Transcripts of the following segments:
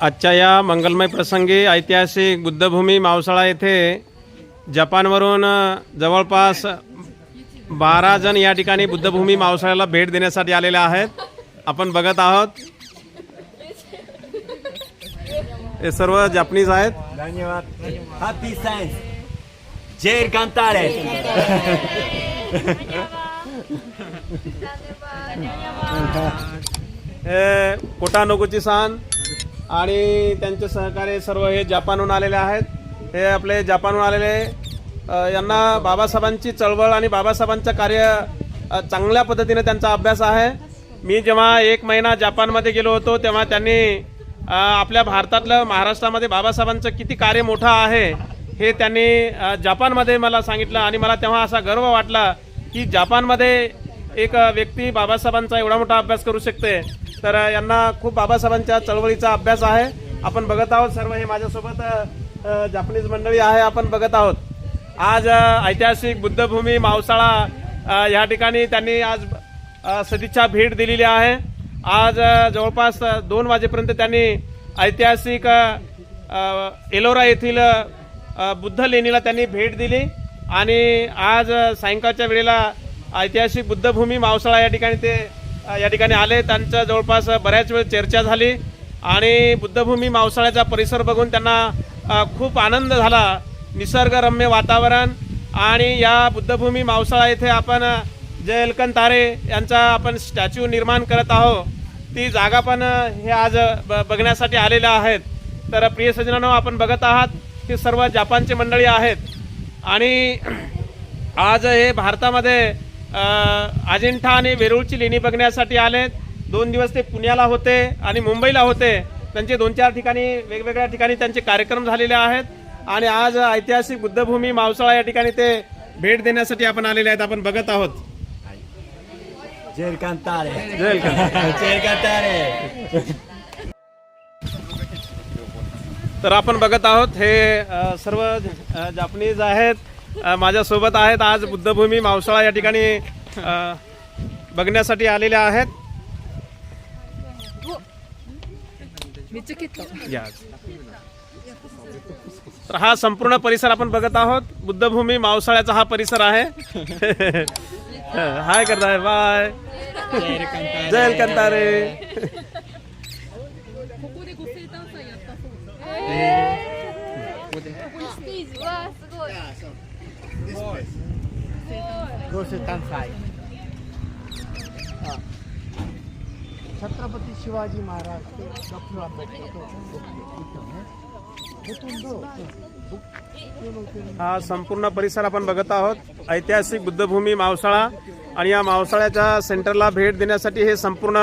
आजच्या या मंगलमय प्रसंगी ऐतिहासिक बुद्धभूमी मावसाळा येथे जपानवरून जवळपास बारा जण या ठिकाणी बुद्धभूमी मावसाळ्याला भेट देण्यासाठी आलेले आहेत. आपण बघत आहोत. हे सर्व जपनीज आहेत. धन्यवाद. हॅपी सायन्स जय कांतारे हे कोटा नोगुची सान. आणि त्यांचे सहकारी सर्व हे जपानहून आलेले आहेत. हे आपले जपानहून आलेले यांना बाबासाहेबांची चळवळ आणि बाबासाहेबांचं कार्य चांगल्या पद्धतीने त्यांचा अभ्यास आहे. मी जेव्हा एक महिना जपानमध्ये गेलो होतो तेव्हा त्यांनी आपल्या भारतातलं महाराष्ट्रामध्ये बाबासाहेबांचं किती कार्य मोठं आहे हे त्यांनी जपानमध्ये मला सांगितलं आणि मला तेव्हा असा गर्व वाटला की जपानमध्ये एक व्यक्ती बाबासाहेबांचा एवढा मोठा अभ्यास करू शकते. तर यांना खूप बाबासाहेबांच्या चळवळीचा अभ्यास आहे. आपण बघत आहोत सर्व हे माझ्यासोबत जापानीज जापनीज मंडळी आहे आपण बघत आहोत. आज ऐतिहासिक बुद्धभूमी मावसाळा या ठिकाणी त्यांनी आज सदिच्छा भेट दिलेली आहे. आज जवळपास दोन वाजेपर्यंत त्यांनी ऐतिहासिक एलोरा येथील बुद्ध लेणीला त्यांनी भेट दिली. आणि आज सायंकाळच्या वेळेला ऐतिहासिक बुद्धभूमी मावसाळा या ठिकाणी ते या ठिकाणी आले. त्यांच्या जवळपास बऱ्याच वेळ चर्चा झाली आणि बुद्धभूमी मावसाळ्याचा परिसर बघून त्यांना खूप आनंद झाला. निसर्गरम्य वातावरण आणि या बुद्धभूमी मावसाळा येथे आपण जयलकन तारे यांचा आपण स्टॅच्यू निर्माण करत आहोत. ती जागा पण हे आज ब- बघण्यासाठी आलेल्या आहेत. तर प्रिय सजनानो आपण बघत आहात की सर्व जपानचे मंडळी आहेत. आणि आज हे भारतामध्ये अजिंठा आणि वेरूळची लेणी बघण्यासाठी आलेत. दोन दिवस ते पुण्याला होते आणि मुंबईला होते. त्यांचे दोन चार ठिकाणी वेगवेगळ्या ठिकाणी त्यांचे कार्यक्रम झालेले आहेत. आणि आज ऐतिहासिक बुद्धभूमी मावसाळा या ठिकाणी ते भेट देण्यासाठी आपण आलेले आहेत. आपण बघत आहोत. तर आपण बघत आहोत. हे सर्व जापनीज आहेत. माझ्यासोबत आहेत आज बुद्धभूमी मावसाळा या ठिकाणी बघण्यासाठी आलेले आहेत. तर हा संपूर्ण परिसर आपण बघत आहोत. बुद्धभूमी मावसाळ्याचा हा परिसर आहे. हाय करताय बाय. जय कंतारे. गोसेतान साय छत्रपती शिवाजी महाराज ते डॉक्टर आंबेडकर हा संपूर्ण परिसर आपण बघत आहोत. ऐतिहासिक बुद्धभूमी मावसाळा आणि या मावसाळ्याच्या सेंटरला भेट देण्यासाठी हे संपूर्ण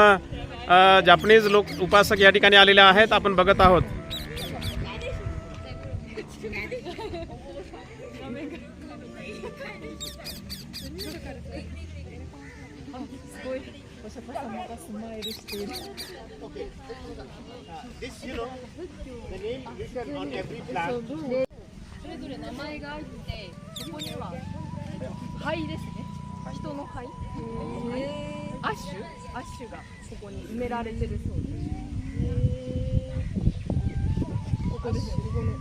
जापनीज लोक उपासक या ठिकाणी आलेले आहेत. आपण बघत आहोत. This, you know, the name written on every plant. それぞれ名前があってここには灰ですね。人の灰。アッシュアッシュがここに埋められてるそうです。ここですよ。ここの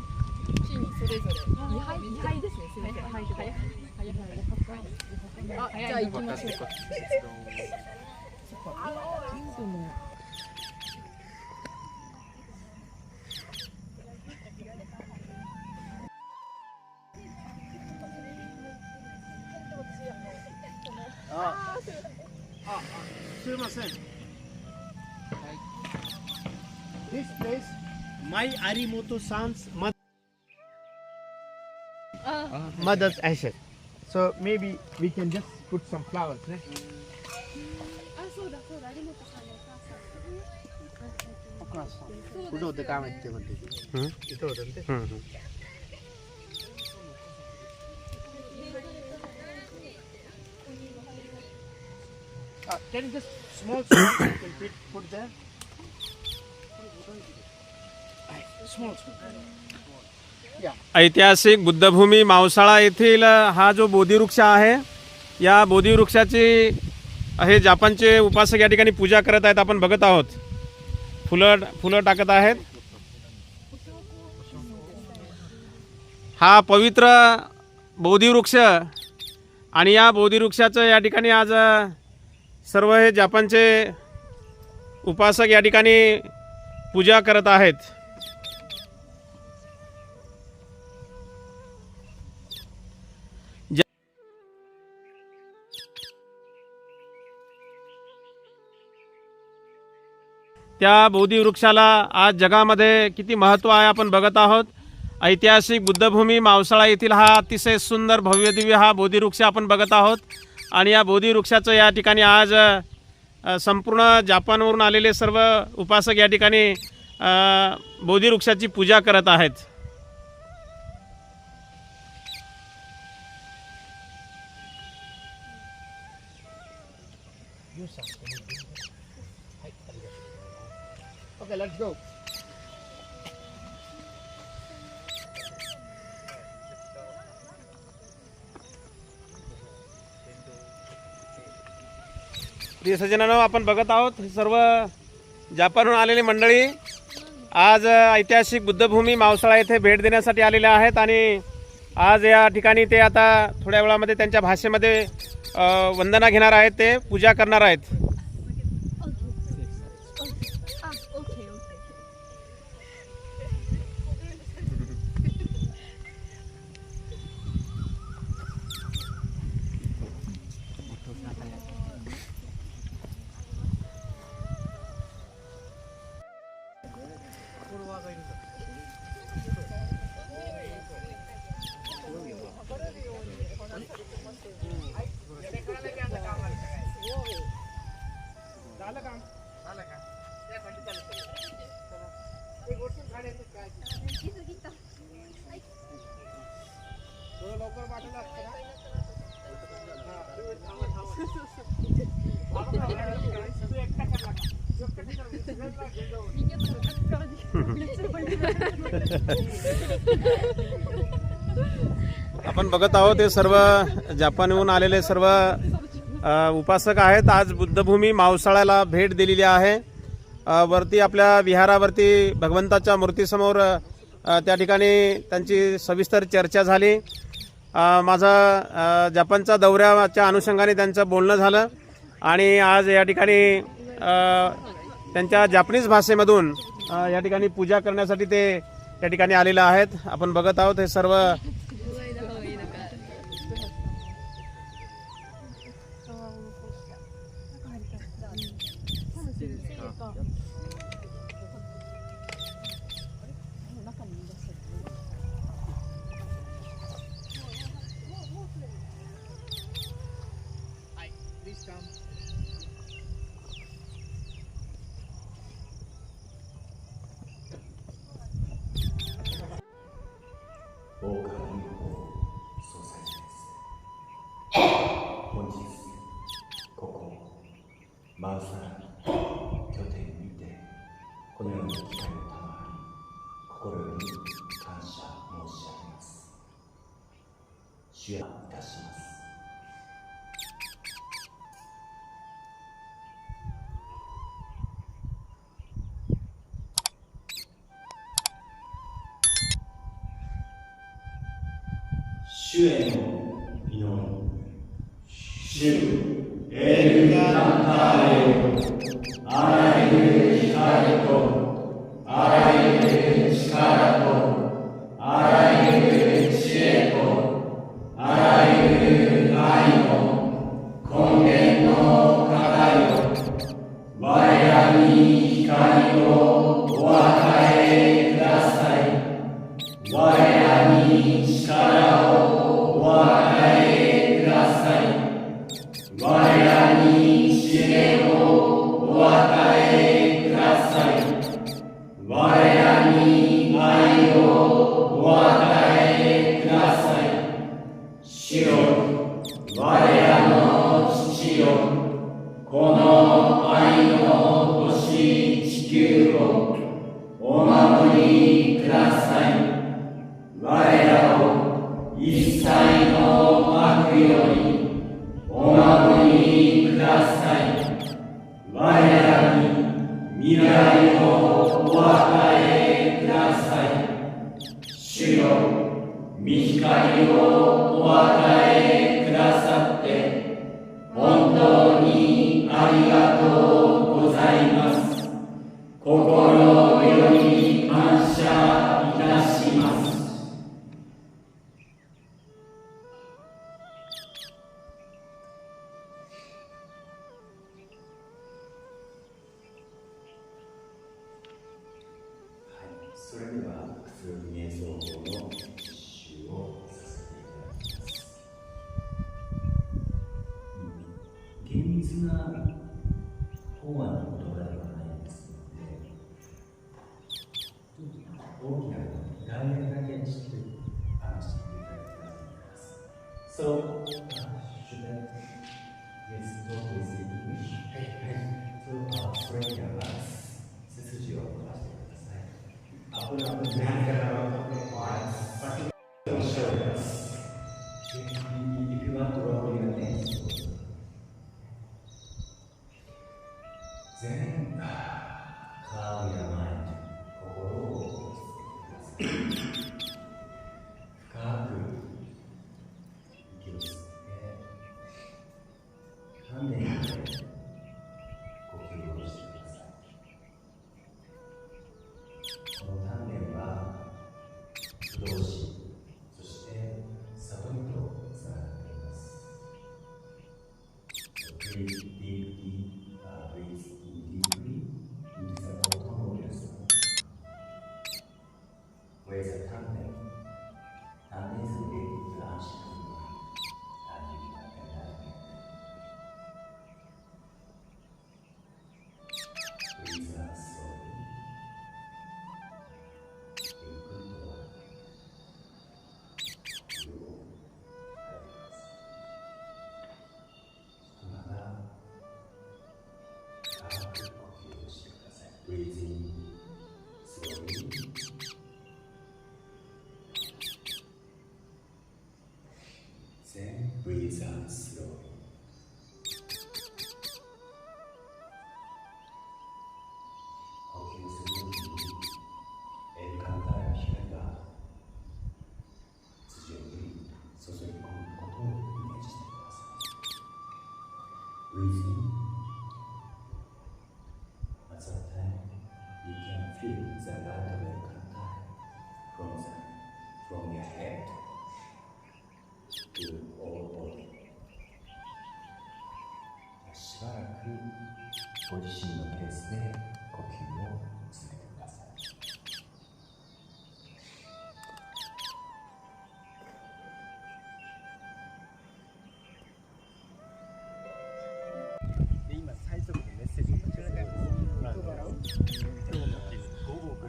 木にそれぞれ二灰二灰ですね。すみません。はいはいはいあ、じゃあ行きましょう か。すいません This place, my Arimoto-san's mother, mother's ashes. So maybe we can just put some flowers, right? कुठं होतं काय माहिती ते म्हणते हं? इथं होतं ना ते हं, हं. Uh, can you just small spoon you can put, put there? Small spoon. ऐतिहासिक बुद्धभूमी मावसाळा येथील हा जो बोधीवृक्ष आहे या बोधीवृक्षाची हे जापानचे उपासक या ठिकाणी पूजा करत आहेत आपण बघत आहोत फुलं फुलं टाकत आहेत. हा पवित्र बोधिवृक्ष आणि या बोधिवृक्षाचं या ठिकाणी आज सर्व हे जापानचे उपासक या ठिकाणी पूजा करत आहेत. त्या बोधिवृक्षाला आज जगामध्ये किती महत्त्व आहे आपण बघत आहोत. ऐतिहासिक बुद्धभूमी मावसाळा येथील हा अतिशय सुंदर भव्यदिव्य हा बोधिवृक्ष आपण बघत आहोत. आणि या बोधिवृक्षाचं या ठिकाणी आज संपूर्ण जापानवरून आलेले सर्व उपासक या ठिकाणी बोधी वृक्षाची पूजा करत आहेत. प्रिय सज्जनानं आपण बघत आहोत. सर्व जापानहून आलेली मंडळी आज ऐतिहासिक बुद्धभूमी मावसाळा येथे भेट देण्यासाठी आलेले आहेत आणि आज या ठिकाणी ते आता थोड्या वेळामध्ये त्यांच्या भाषेमध्ये वंदना घेणार आहेत ते पूजा करणार आहेत. がいるんだ。आपण बघत आहोत हे सर्व जापानहून आलेले सर्व उपासक आहेत. आज बुद्धभूमी मावसाळ्याला भेट दिलेली आहे. वरती आपल्या विहारावरती भगवंताच्या मूर्तीसमोर त्या ठिकाणी त्यांची सविस्तर चर्चा झाली. माझा जपानचा दौऱ्याच्या अनुषंगाने त्यांचं बोलणं झालं आणि आज या ठिकाणी त्यांच्या जापनीज भाषेमधून या ठिकाणी पूजा करण्यासाठी ते त्या ठिकाणी आलेले आहेत. आपण बघत आहोत हे सर्व 主演いたします。主演 Lord. 別なコアな言葉ではないですので、大きな概念だけ知なてあの知っていただきたいと思います。So, Yeah. 背筋をしてください。油を抜、ばてください。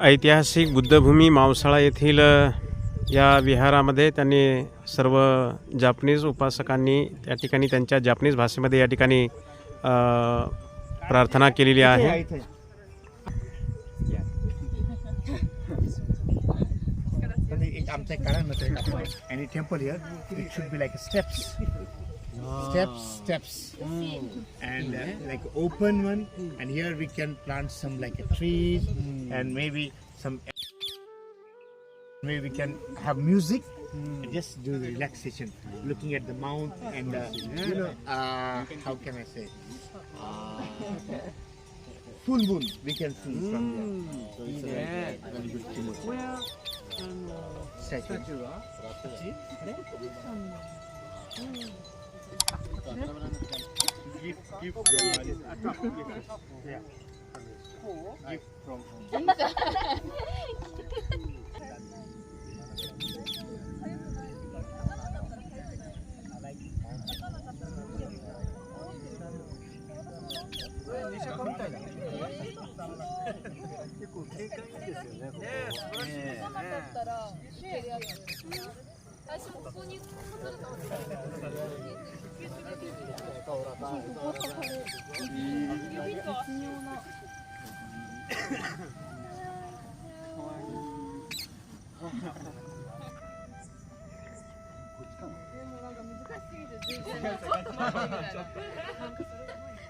ऐतिहासिक बुद्धभूमी मावसाळा येथील या विहारामध्ये त्यांनी सर्व जापनीज उपासकांनी त्या ठिकाणी त्यांच्या जापनीज भाषेमध्ये या ठिकाणी प्रार्थना केलेली आहे. पण एक काळामध्ये आणि temple here it should be like steps steps steps. And uh, like open one and here we can plant some like a trees and maybe some maybe we can have music. And just do the relaxation looking at the mount and uh, you know uh, how can i say? Uh, full moon we can see from there so it's a very, very good promotion statue gift gift from yeah gift from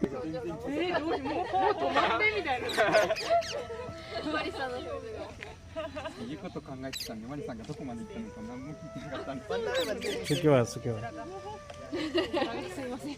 えー、どうもう止まってみたいな。マリさんの表情が。いこと考えてたんで、マリさんがどこまで行ったのか何も聞いてなかったんです。今日は今日は。すみません。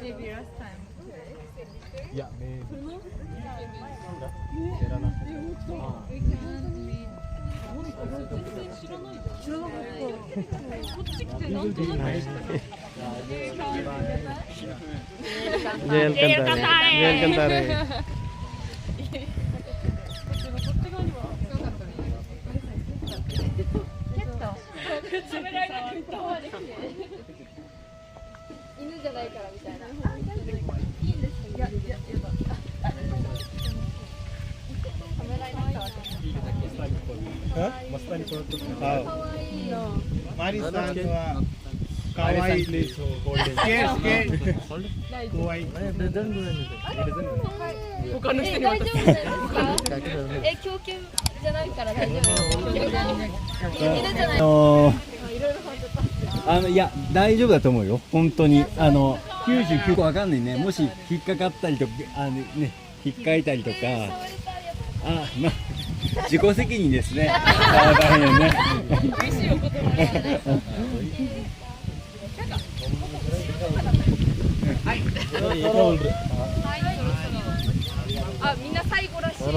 maybe last time. Yeah, maybe. Jail cantar. Jail cantar. 食べられなくて。じゃないからみたいな。いいんですか？いやいやいやだ。カメラになったわけ。可愛いの。Mari san wa kawaii. Scared, scared. Kawaii. 他の人に渡す。え、供給じゃないから大丈夫。犬じゃない。あのあのいや大丈夫だと思うよ。本当に。あの99個わかんないね。もし引っかかったりとかあのね引っかいたりとか。あまあ自己責任ですね。あ大変よね。あ、みんな最後らしいです。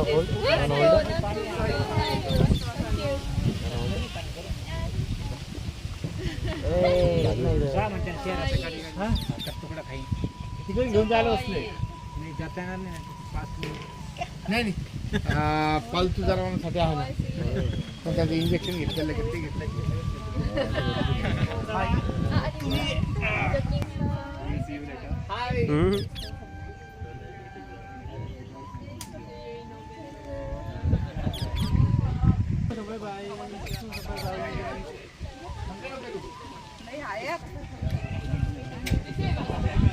तिकडे घेऊन जायला बसले नाही जाता येणार नाही नाही पालतू जनावरांसाठी आहे ना पण त्याचं इंजेक्शन घेतलं लगेच ते घेतलं. हम्म.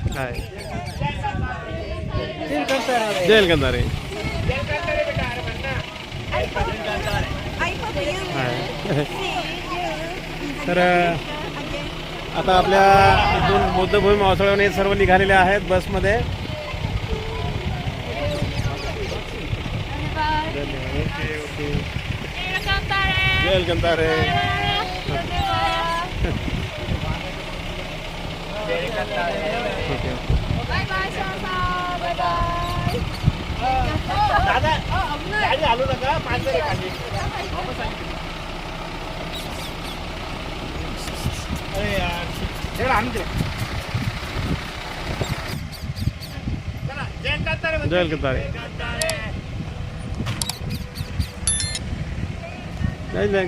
काय जेल कंदारे तर आता आपल्या इथून बौद्धभूमी महोत्सवाने हे सर्व निघालेले आहेत बसमध्ये. जेल कंदारे दादा गाडी घालू नका माणसं अरे यार जरा आणून दे. चला, जय गद्दारे म्हणते. जय गद्दारे. जय गद्दारे. नाही नाही